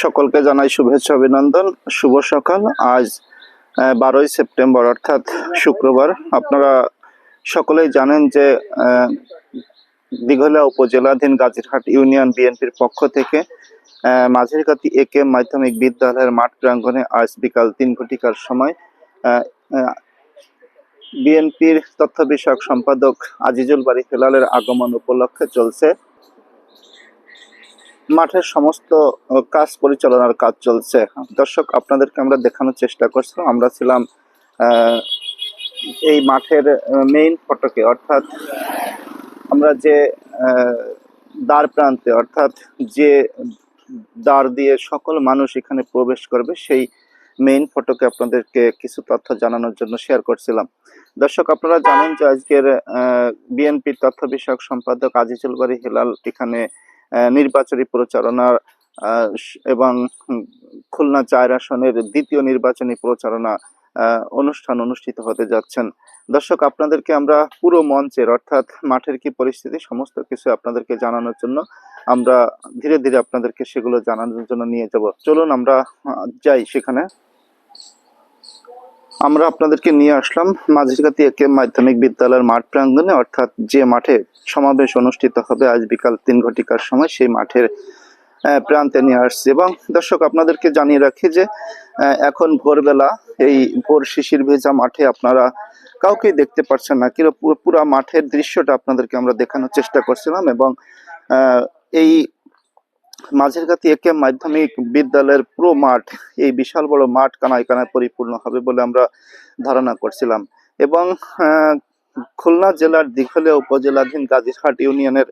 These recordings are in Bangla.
সকলকে জানাই শুভেচ্ছা, অভিনন্দন, শুভ সকাল। আজ বারোই সেপ্টেম্বর, অর্থাৎ শুক্রবার। আপনারা সকলেই জানেন যে দিঘলা উপজেলাধীন গাজীরহাট ইউনিয়ন বিএনপির পক্ষ থেকে মাঝেরকাতি এ কে মাধ্যমিক বিদ্যালয়ের মাঠ প্রাঙ্গণে আজ বিকাল তিন ঘটিকার সময় বিএনপির তথ্য বিষয়ক সম্পাদক আজিজুল বাড়ি হেলালের আগমন উপলক্ষে চলছে। মাঠের সমস্ত কাজ পরিচালনার কাজ চলছে দর্শক, আপনাদেরকে আমরা দেখানোর চেষ্টা করছিলাম। আমরা ছিলাম এই মাঠের মেইন ফটকে। অর্থাৎ আমরা যে দ্বার প্রান্তে, অর্থাৎ যে দ্বার দিয়ে সকল মানুষ এখানে প্রবেশ করবে, সেই মেইন ফটকে আপনাদেরকে কিছু তথ্য জানানোর জন্য শেয়ার করছিলাম। দর্শক, আপনারা জানেন যে আজকের বিএনপির তথ্য বিষয়ক সম্পাদক আজিজুল বাড়ি হেলাল এখানে নির্বাচনী প্রচারণার এবং খুলনা চার আসনের দ্বিতীয় নির্বাচনী প্রচারণা অনুষ্ঠান অনুষ্ঠিত হতে যাচ্ছেন। দর্শক, আপনাদেরকে আমরা পুরো মঞ্চের, অর্থাৎ মাঠের কি পরিস্থিতি, সমস্ত কিছু আপনাদেরকে জানানোর জন্য আমরা ধীরে ধীরে আপনাদেরকে সেগুলো জানানোর জন্য নিয়ে যাব। চলুন আমরা যাই সেখানে। আমরা আপনাদেরকে নিয়ে আসলাম মাঝিরকাতি একে মাধ্যমিক বিদ্যালয়ের মাঠ প্রাঙ্গণে, অর্থাৎ যে মাঠে সমাবেশ অনুষ্ঠিত হবে আজ বিকাল তিন ঘটিকার সময়, সেই মাঠের প্রান্তে নিয়ে আসছি। এবং দর্শক, আপনাদেরকে জানিয়ে রাখি যে এখন ভোরবেলা এই ভোর শিশির ভেজা মাঠে আপনারা কাউকেই দেখতে পারছেন না। কিরো পুরো মাঠের দৃশ্যটা আপনাদেরকে আমরা দেখানোর চেষ্টা করছিলাম এবং এই মাঝেরঘাতি একে মাধ্যমিক বিদ্যালয়ের পুরো মাঠ, এই বিশাল বড় মাঠ কানায় কানায় পরিপূর্ণ হবে বলে আমরা ধারণা করছিলাম। এবং খুলনা জেলার দিঘলিয়া উপজেলাধীন গাজীরহাট ইউনিয়নের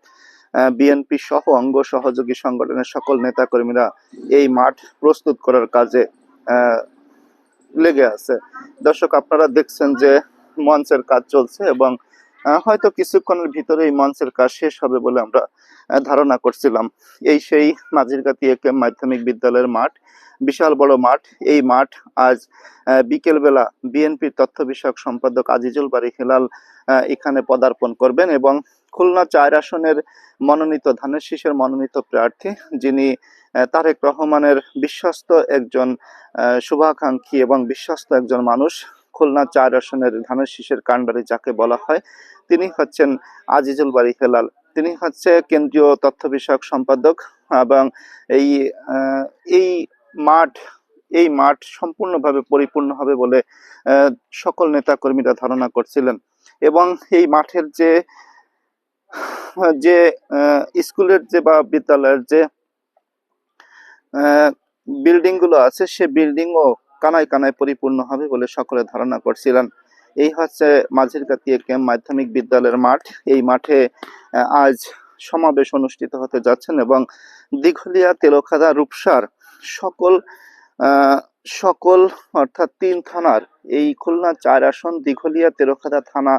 বিএনপি সহ অঙ্গ সহযোগী সংগঠনের সকল নেতাকর্মীরা এই মাঠ প্রস্তুত করার কাজে লেগে আছে। দর্শক, আপনারা দেখছেন যে মঞ্চের কাজ চলছে এবং হয়তো কিছুক্ষণের ভিতরে এই মঞ্চের কাজ শেষ হবে বলে আমরা ধারণা করছিলাম। এই সেই মাঝিরগাতি একে মাধ্যমিক বিদ্যালয়ের মাঠ, বিশাল বড় মাঠ। এই মাঠ আজ বিকেলবেলা বিএনপির তথ্য বিষয়ক সম্পাদক আজিজুল বাড়ি হেলাল এখানে পদার্পণ করবেন এবং খুলনা চার আসনের মনোনীত, ধানের শীষের মনোনীত প্রার্থী যিনি তারেক রহমানের বিশ্বস্ত একজন শুভাকাঙ্ক্ষী এবং বিশ্বস্ত একজন মানুষ খুলনা চার আসনের ধানের শীষের কাণ্ডারি যাকে বলা হয়, তিনি হচ্ছেন আজিজুল বাড়ি হেলাল। তিনি হচ্ছে কেন্দ্রীয় তথ্য বিষয়ক সম্পাদক এবং এই এই মাঠ এই মাঠ সম্পূর্ণভাবে পরিপূর্ণ হবে বলে সকল নেতাকর্মীরা ধারণা করছিলেন। এবং এই মাঠের যে যে স্কুলের যে বা বিদ্যালয়ের যে বিল্ডিংগুলো আছে, সে বিল্ডিং ও কানায় কানায় পরিপূর্ণ হবে বলে সকলে ধারণা করছিলেন। এই হচ্ছে মাঝের কাতিয়া ক্যাম্প মাধ্যমিক বিদ্যালয়ের মাঠ। এই মাঠে আজ সমাবেশ অনুষ্ঠিত হতে যাচ্ছেন এবং দিঘলিয়া, তেলখাদা, রূপসার সকল সকল অর্থাৎ তিন থানার এই খুলনা চার আসন, দিঘলিয়া তেরোখাদা থানা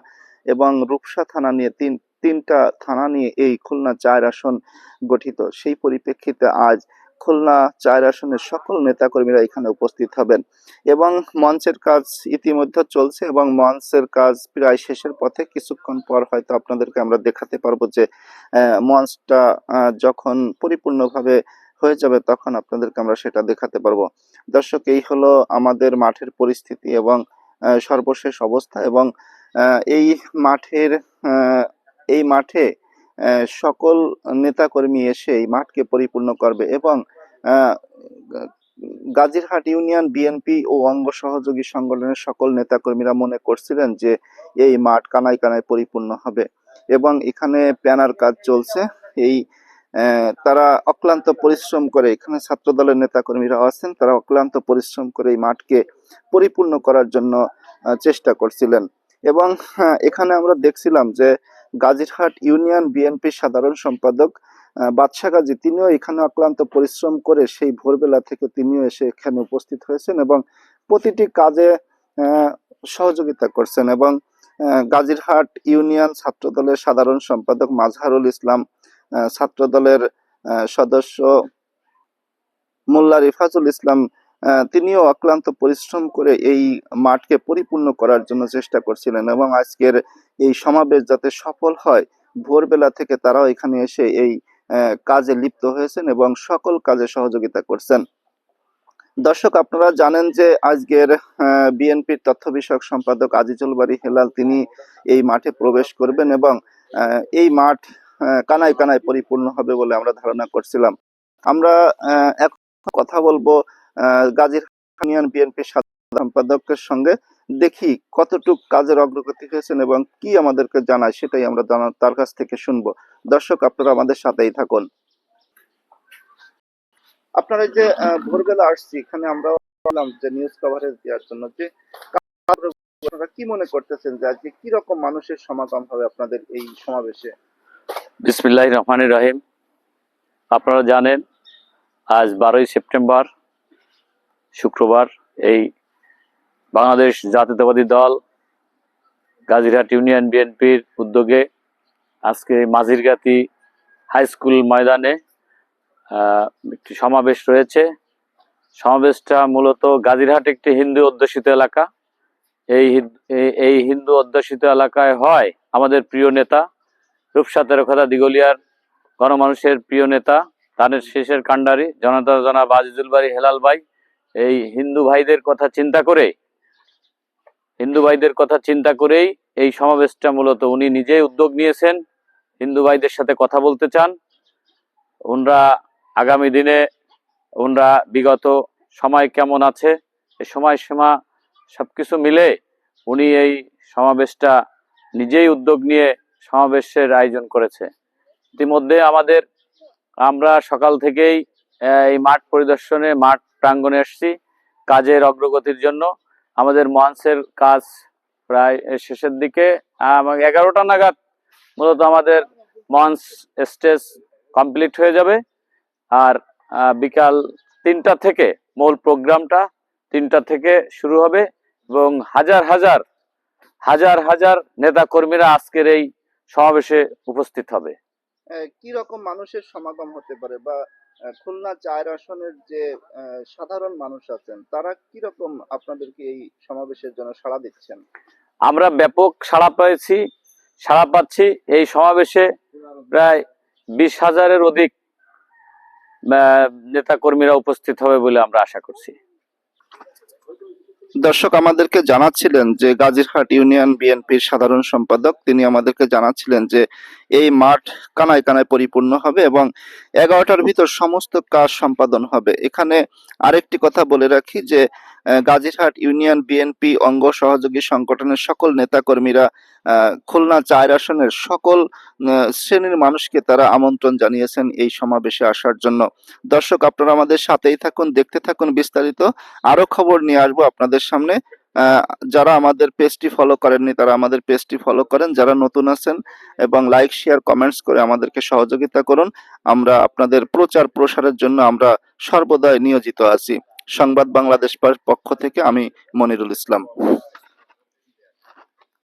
এবং রূপসা থানা নিয়ে তিন, তিনটা থানা নিয়ে এই খুলনা চার আসন গঠিত। সেই পরিপ্রেক্ষিতে আজ খুলনা চার আসনের সকল নেতাকর্মীরা এখানে উপস্থিত হবেন। এবং মঞ্চের কাজ ইতিমধ্যে চলছে এবং মঞ্চের কাজ প্রায় শেষের পথে কিছুক্ষণ পর হয়তো আপনাদেরকে আমরা দেখাতে পারব যে মঞ্চটা যখন পরিপূর্ণভাবে হয়ে যাবে তখন আপনাদেরকে আমরা সেটা দেখাতে পারব। দর্শক, এই হলো আমাদের মাঠের পরিস্থিতি এবং সর্বশেষ অবস্থা এবং এই মাঠের এই মাঠে সকল নেতাকর্মী এসে এই মাঠকে পরিপূর্ণ করবে এবং গাজীরহাট ইউনিয়ন, বিএনপি ও অঙ্গ সহযোগী সংগঠনের সকল নেতাকর্মীরা মনে করছিলেন যে এই মাঠ কানায় কানায় পরিপূর্ণ হবে এবং এখানে প্যানার কাজ চলছে। এই তারা অক্লান্ত পরিশ্রম করে এখানে ছাত্র দলের নেতাকর্মীরা আছেন, তারা অক্লান্ত পরিশ্রম করে এই মাঠকে পরিপূর্ণ করার জন্য চেষ্টা করছিলেন। এবং এখানে আমরা দেখছিলাম যে গাজীরহাট ইউনিয়ন বিএনপি সাধারণ সম্পাদক বাদশা গাজী। তিনিও এখানে অক্লান্ত পরিশ্রম করে সেই ভোরবেলা থেকে তিনিও এসে এখানে উপস্থিত হয়েছেন এবং প্রতিটি কাজে সহযোগিতা করছেন এবং গাজীরহাট ইউনিয়ন ছাত্র দলের সাধারণ সম্পাদক মাজহারুল ইসলাম আহ, ছাত্র দলের আহ, সদস্য মোল্লা রিফাজুল ইসলাম তিনিও অক্লান্ত পরিশ্রম করে এই মাঠকে পরিপূর্ণ করার জন্য চেষ্টা করছিলেন এবং আজকের এই সমাবেশ যাতে সফল হয়, ভোরবেলা থেকে তারাও এখানে এসে এই কাজে লিপ্ত হয়েছেন এবং সকল কাজে সহযোগিতা করছেন। দর্শক, আপনারা জানেন যে আজকের বিএনপির তথ্য বিষয়ক সম্পাদক আজিজুল বাড়ি হেলাল তিনি এই মাঠে প্রবেশ করবেন এবং এই মাঠ কানায় কানায় পরিপূর্ণ হবে বলে আমরা ধারণা করছিলাম। আমরা এখন কথা বলব গাজীর ইউনিয়ন সাধারণ সম্পাদকের সঙ্গে দেখি কতটুক কাজের অগ্রগতি হয়েছেন এবং কি আমাদেরকে জানায় সেটাই আমরা জানা- তার কাছ থেকে শুনব। দর্শক, আপনারা আমাদের সাথেই থাকুন। আপনারা যে ভোরবেলা আসছি, এখানে আমরা বললাম যে নিউজ কভারেজ দেওয়ার জন্য যে আপনারা কি মনে করতেছেন যে আজকে কি রকম মানুষের সমাগম হবে আপনাদের এই সমাবেশে? বিসমিল্লাহ রহমান রহিম। আপনারা জানেন, আজ বারোই সেপ্টেম্বর শুক্রবার এই বাংলাদেশ জাতীয়তাবাদী দল গাজীরহাট ইউনিয়ন বিএনপির উদ্যোগে আজকে মাঝিরগাতি হাই স্কুল ময়দানে একটি সমাবেশ রয়েছে। সমাবেশটা মূলত গাজীরহাট একটি হিন্দু অধ্যুষিত এলাকা। এই এই- হিন্দু অধ্যুষিত এলাকায় হয় আমাদের প্রিয় নেতা, রূপসা তেরোখাদা দিগলিয়ার গণমানুষের প্রিয় নেতা তাদের শেষের কাণ্ডারি, জনতা জনাব আজিজুল বাড়ি হেলাল ভাই। এই হিন্দু ভাইদের কথা চিন্তা করে, হিন্দু ভাইদের কথা চিন্তা করেই এই সমাবেশটা মূলত উনি নিজেই উদ্যোগ নিয়েছেন। হিন্দু ভাইদের সাথে কথা বলতে চান। ওনরা আগামী দিনে ওনরা বিগত সময় কেমন আছে এই সময়সীমা সবকিছু মিলে উনি এই সমাবেশটা নিজেই উদ্যোগ নিয়ে সমাবেশের আয়োজন করেছে। ইতিমধ্যে আমাদের, আমরা সকাল থেকেই এই মাঠ পরিদর্শনে, মাঠ প্রাঙ্গণে এসেছি কাজের অগ্রগতির জন্য। আমাদের মঞ্চের কাজ প্রায় শেষের দিকে এগারোটা নাগাদ মূলত আমাদের মঞ্চ স্টেজ কমপ্লিট হয়ে যাবে। আর বিকাল তিনটা থেকে মূল প্রোগ্রামটা তিনটা থেকে শুরু হবে, এবং হাজার হাজার হাজার হাজার নেতা কর্মীরা আজকের এই সমাবেশে উপস্থিত হবে। কি রকম মানুষের সমাগম হতে পারে বা খুলনা চার আসনের যে আহ, সাধারণ মানুষ আছেন তারা কীরকম আপনাদেরকে এই সমাবেশের জন্য সাড়া দিচ্ছেন? আমরা ব্যাপক সাড়া পেয়েছি সাড়া পাচ্ছি। এই সমাবেশে প্রায় বিশ হাজারের অধিক নেতা কর্মীরা উপস্থিত হবে বলে আমরা আশা করছি। দর্শক আমাদেরকে জানাচ্ছিলেন যে গাজীরহাট ইউনিয়ন বিএনপির সাধারণ সম্পাদক। তিনি আমাদেরকে জানাচ্ছিলেন যে এই মাঠ কানায় কানায় পরিপূর্ণ হবে এবং এগারোটার ভিতর সমস্ত কাজ সম্পাদন হবে। এখানে আরেকটি কথা বলে রাখি যে গাজীরহাট ইউনিয়ন বিএনপি অঙ্গ সহযোগী সংগঠনের সকল নেতাকর্মীরা খুলনা চার আসনের সকল শ্রেণির মানুষকে তারা আমন্ত্রণ জানিয়েছেন এই সমাবেশে আসার জন্য। দর্শক, আপনারা আমাদের সাথেই থাকুন, দেখতে থাকুন বিস্তারিত। আরও খবর নিয়ে আসব আপনাদের সামনে। যারা আমাদের পেজটি ফলো করেননি, তারা আমাদের পেজটি ফলো করেন। যারা নতুন আছেন এবং লাইক শেয়ার কমেন্টস করে আমাদেরকে সহযোগিতা করুন, আমরা আপনাদের প্রচার প্রসারের জন্য আমরা সর্বদাই নিয়োজিত আছি। সংবাদ বাংলাদেশ পক্ষ থেকে আমি মনিরুল ইসলাম।